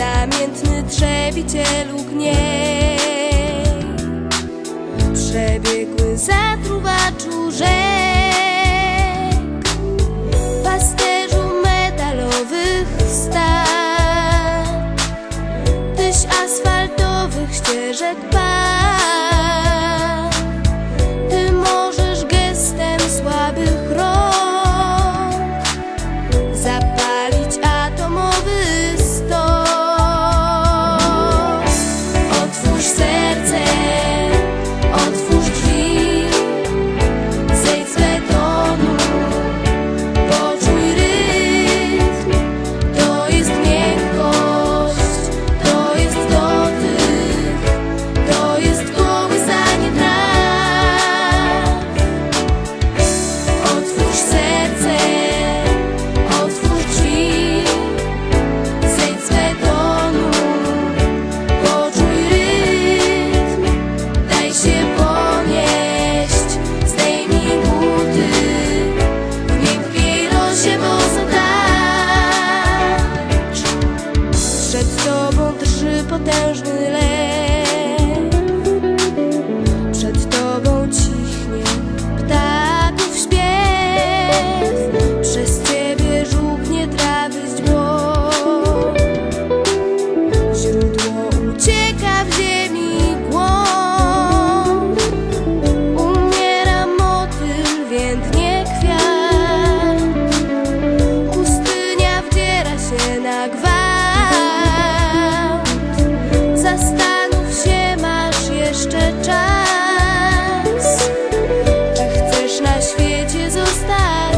namiętny trzewicielu gniej. Przebiegły zatruwaczu rzek, pasterzu metalowych stad, tyś asfaltowych ścieżek pan. you. Jesus os.